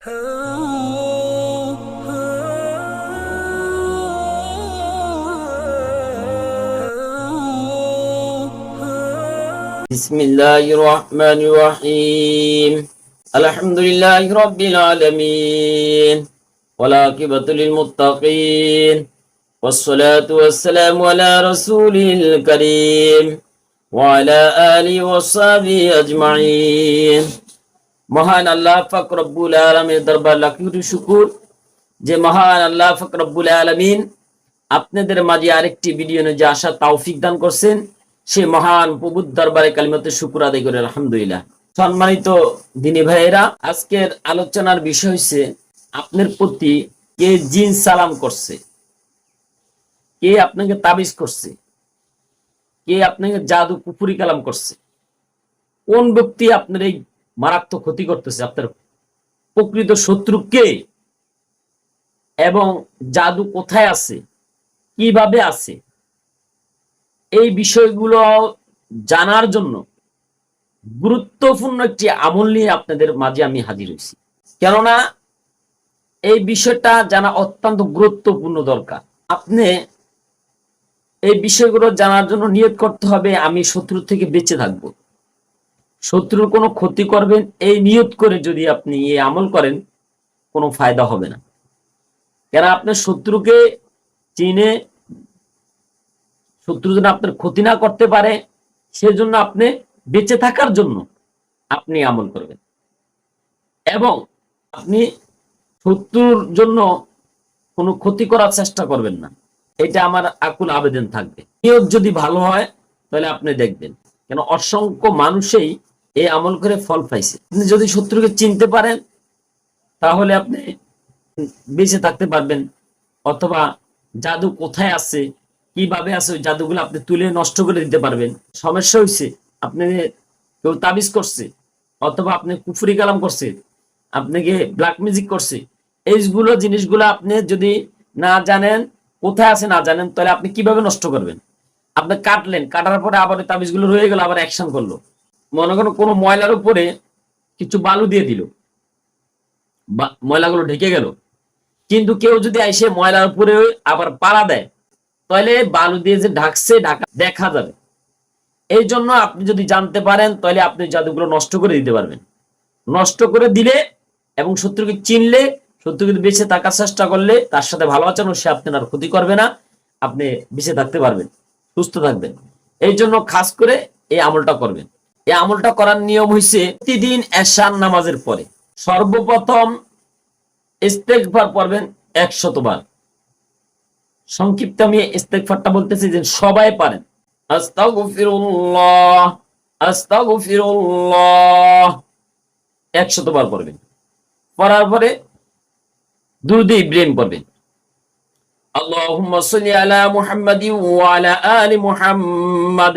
بسم الله الرحمن الرحيم الحمد لله رب العالمين والعاقبة للمتقين والصلاة والسلام على رسوله الكريم وعلى آله وصحبه أجمعين মহান আল্লাহ পাক রব্বুল আলমের দরবার কোটি শুকুর। যে মহান আল্লাহ পাক রব্বুল আলমিন আপনাদের মাঝে আরেকটি ভিডিও নিয়ে যে আসা তাওফিক দান করছেন সে মহান প্রভুর দরবারে কালিমতে শুকুর আদায় করে, আলহামদুলিল্লাহ। সম্মানিত দিনী ভাইয়েরা, আজকের আলোচনার বিষয় হচ্ছে আপনার প্রতি কে জিন সালাম করছে? কে আপনাকে তাবিজ করছে? কে আপনাকে জাদু কুপুরি কালাম করছে? কোন ব্যক্তি আপনার এই মারাত্মক ক্ষতি করতেছে আপনার প্রকৃত শত্রু কে? এবং জাদু কোথায় আছে? কীভাবে আছে? এই বিষয়গুলো জানার জন্য গুরুত্বপূর্ণ একটি আমল নিয়ে আপনাদের মাঝে আমি হাজির হয়েছি। কেননা এই বিষয়টা জানা অত্যন্ত গুরুত্বপূর্ণ দরকার। আপনি এই বিষয়গুলো জানার জন্য নিয়োগ করতে হবে, আমি শত্রু থেকে বেঁচে থাকব। শত্রুর কোনো ক্ষতি করবেন, এই নিয়ত করে যদি আপনি এই আমল করেন, কোনো ফায়দা হবে না। কেন আপনার শত্রুকে চিনে, শত্রু যেন আপনার ক্ষতি না করতে পারে, সেজন্য আপনি বেঁচে থাকার জন্য আপনি আমল করবেন। এবং আপনি শত্রুর জন্য কোনো ক্ষতি করার চেষ্টা করবেন না। এটা আমার আকুল আবেদন থাকবে। নিয়োগ যদি ভালো হয়, তাহলে আপনি দেখবেন। কেন, অসংখ্য মানুষই এই আমল করে ফল পাইছে। আপনি যদি শত্রুকে চিনতে পারেন, তাহলে আপনি বেঁচে থাকতে পারবেন। অথবা জাদু কোথায় আছে, কীভাবে আছে, ওই জাদুগুলো আপনি তুলে নষ্ট করে দিতে পারবেন। সমস্যা হয়েছে আপনি কেউ তাবিজ করছে, অথবা আপনি কুফুরি কালাম করছে আপনাকে ব্ল্যাক মিউজিক করছে। এইগুলো জিনিসগুলো আপনি যদি না জানেন, কোথায় আছে না জানেন, তাহলে আপনি কীভাবে নষ্ট করবেন? আপনি কাটলেন, কাটার পরে আবার তাবিজগুলো রয়ে গেল, আবার অ্যাকশন করল। মনে করেন কোনো ময়লার উপরে কিছু বালু দিয়ে দিল। ময়লাগুলো ঢেকে গেল। কিন্তু কেউ যদি এসে ময়লার উপরে আবার পাড়া দেয়, তাহলে বালু দিয়ে যে ঢাকছে, ঢাকা দেখা যাবে। এই জন্য আপনি যদি জানতে পারেন, তাহলে আপনি জাদুগুলো নষ্ট করে দিতে পারবেন। নষ্ট করে দিলে এবং শত্রুকে চিনলে, শত্রুকে বেঁচে থাকার চেষ্টা করলে, তার সাথে ভালো আচরণ, সে আপনার ক্ষতি করবে না। আপনি বেঁচে থাকতে পারবেন, সুস্থ থাকবেন। এই জন্য খাস করে এই আমলটা করবেন। এই আমলটা করার নিয়ম হইছে প্রতিদিন এশার নামাজের পরে। সর্বপ্রথম ইস্তেকফার পড়বেন একশতবার সংক্ষিপ্ত আমি ইস্তেকফারটা বলতেছি যে সবাই পারেন। আস্তাগফিরুল্লাহ আস্তাগফিরুল্লাহ একশতবার পড়বেন। পড়ার পরে দুরুদ ইব্রাহিম পড়বেন। আল্লাহুম্মা সাল্লি আলা মুহাম্মাদি ওয়া আলা আলি মুহাম্মাদ।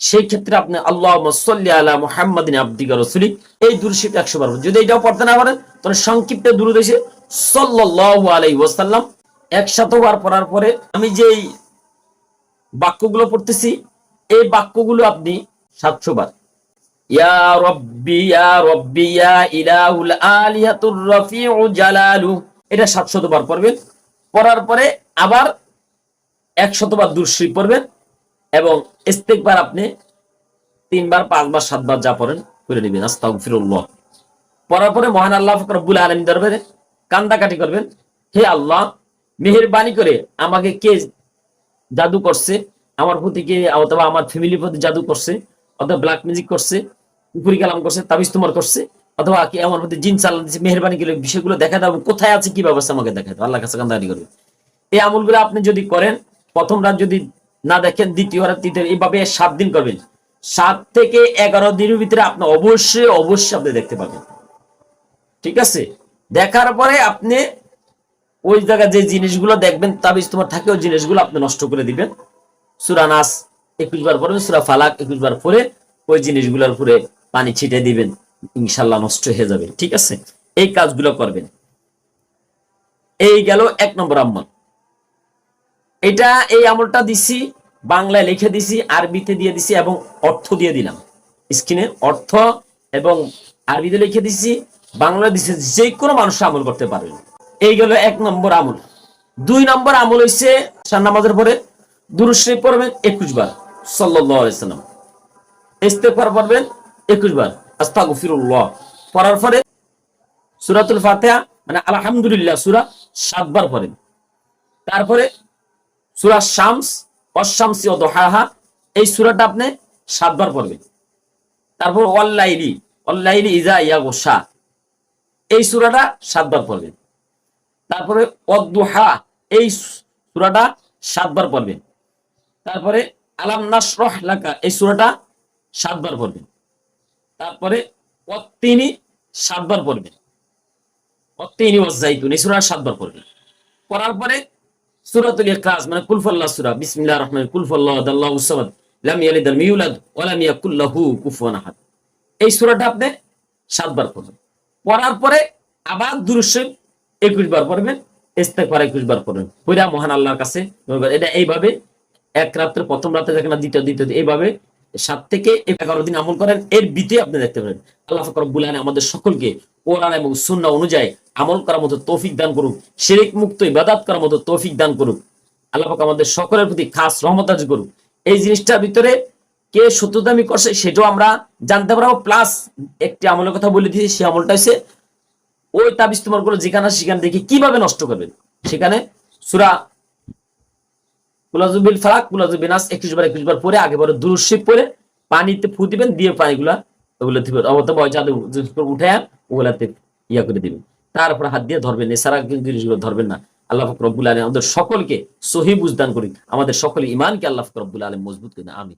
সেই ক্ষেত্রে আপনি আল্লাহ সাল্লি আলা মুহাম্মাদিন আব্দিকা রসুলি। এই দুরুশিপ একশো বার যদি এটাও পড়তে না পারেন, তাহলে সংক্ষিপ্ত দুরুদ এসে সাল্লাল্লাহু আলাইহি ওয়াসাল্লাম একশতবার পড়ার পরে আমি যেই বাক্যগুলো পড়তেছি, এই বাক্যগুলো আপনি সাতশো বার। এটা সাতশত বার পড়বেন। পড়ার পরে আবার একশতবার দুরশ্রী পড়বেন। এবং ইস্তেকবার আপনি তিনবার, পাঁচবার, সাতবার যা পড়েন, করে নেবেন। আস্তাগফিরুল্লাহ। পড়ার পরে মহান আল্লাহ রব্বুল আলামিন দরবারে কান্দাকাটি করবেন, হে আল্লাহ, মেহেরবানি করে আমাকে কে জাদু করছে? আমার প্রতি কে অথবা আমার ফ্যামিলির প্রতি জাদু করছে? অথবা ব্ল্যাক মিউজিক করছে? উপরি কালাম করছে? তাবিজ তোমার করছে? অথবা কি আমার প্রতি জিন চালান দিচ্ছে মেহরবানি করে বিষয়গুলো দেখা দাও কোথায় আছে কি ব্যবস্থা আমাকে দেখা দাও? আল্লাহ কাছে কান্দাকাটি করবে। এই আমলগুলো আপনি যদি করেন, প্রথম রাত যদি না দেখেন দ্বিতীয় রাত তৃতীয় এইভাবে সাত দিন করবেন। সাত থেকে এগারো দিনের ভিতরে আপনি অবশ্যই অবশ্যই আপনি দেখতে পাবেন। ঠিক আছে? দেখার পরে আপনি ওই জায়গায় যে জিনিসগুলো দেখবেন, তাবিজ তোমার থাকে, ওই জিনিসগুলো আপনি নষ্ট করে দিবেন। সুরা নাস একুশ বার পড়বেন, সুরা ফালাক একুশ বার পরে ওই জিনিসগুলোর উপরে পানি ছিটে দিবেন। ইনশাল্লাহ নষ্ট হয়ে যাবে। ঠিক আছে? এই কাজগুলো করবেন। এই গেল এক নম্বর আমল। এটা এই আমলটা দিছি, বাংলায় লিখে দিছি, আরবিতে দিয়ে দিছি এবং অর্থ দিয়ে দিলাম। স্ক্রিনে অর্থ এবং আরবিতে লিখে দিছি বাংলা দিছি যে কোনো মানুষ আমল করতে পারবে। এই গেল এক নম্বর আমল। দুই নম্বর আমল হইছে সার নামাজের পরে দুরুশ্রী পড়বেন একুশ বার সাল্লাম। ইস্তেফার পড়বেন একুশ বার, আস্তাগফিরুল্লাহ। পড়ার পরে সুরাতুল ফাতিহা মানে আলহামদুলিল্লাহ সুরা সাতবার পড়েন। তারপরে সুরা শামস, অশামসি ও দোহাহা, এই সুরাটা আপনি সাতবার পড়বেন। তারপর অল্লাইলি অল্লাইলি ইজা ইয়া গোসা এই সুরাটা সাতবার পড়বেন। তারপরে অদুহা এই সুরাটা সাতবার পড়বেন। তারপরে আলাম নাসরহ লাকা, এই সুরাটা সাতবার পড়বেন। তারপরে অত্তিনি সাতবার পড়বেন। অত্তিনি ওয়াজাইতুন এই সুরা সাতবার পড়বেন। পড়ার পরে সূরাতুল ইখলাস মানে কুল ফাল্লাহ সূরা, বিসমিল্লাহির রহমানির কুল ফাল্লাহু আল্লাহু সামাদ লাম ইয়ালিদ ওয়া ইউলাদ ওয়া লাম ইয়াকুল লাহু কুফুয়ান আহাদ। এই সূরাটা আপনি সাতবার পড়বেন। পড়ার পরে আবার দুরুশরীফ 21 বার পড়বেন, ইস্তেগফার 21 বার পড়বেন। পড়া মহান আল্লাহর কাছে এটা এইভাবে এক রাত্রে, প্রথম রাতে দেখেন না, দ্বিতীয় দ্বিতীয় এইভাবে সাত থেকে এগারো দিন আমল করেন। এর বিতে আপনি দেখতে পারেন। আল্লাহ ফকরবুল আমাদের সকলকে কোরআন এবং সুন্নাহ অনুযায়ী আমল করার মতো তৌফিক দান করুক, শিরিক মুক্ত ইবাদাত করার মতো তৌফিক দান করুক। আল্লাহ পাক আমাদের সকলের প্রতি খাস রহমত আজ করুক। এই জিনিসটার ভিতরে কে সত্যদামি করছে সেটাও আমরা জানতে পারব। প্লাস একটি আমলের কথা বলে দিয়েছি, সেই আমলটা হচ্ছে ওই তাবিজ তোমারগুলো যেখানে সেখানে দেখে কীভাবে নষ্ট করবেন সেখানে সুরা কুলাজুবিল ফালাক কুলাজুবিল নাস, একুশ বার একুশ বার পরে আগে বড় দুরুশিব পরে পানিতে ফু দিবেন দিয়ে পানিগুলা ওগুলো দিবেন অবতম জাদু উঠে ওগুলাতে ইয়া করে দিবেন। তারপর হাত দিয়ে ধরবেন এছাড়া জিনিসগুলো ধরবেন না। আল্লাহ ফকরবুল আলম আমাদের সকলকে সহি বুঝদান করি আমাদের সকল ইমানকে আল্লাহ ফকরবুল আলম মজবুত করি আমি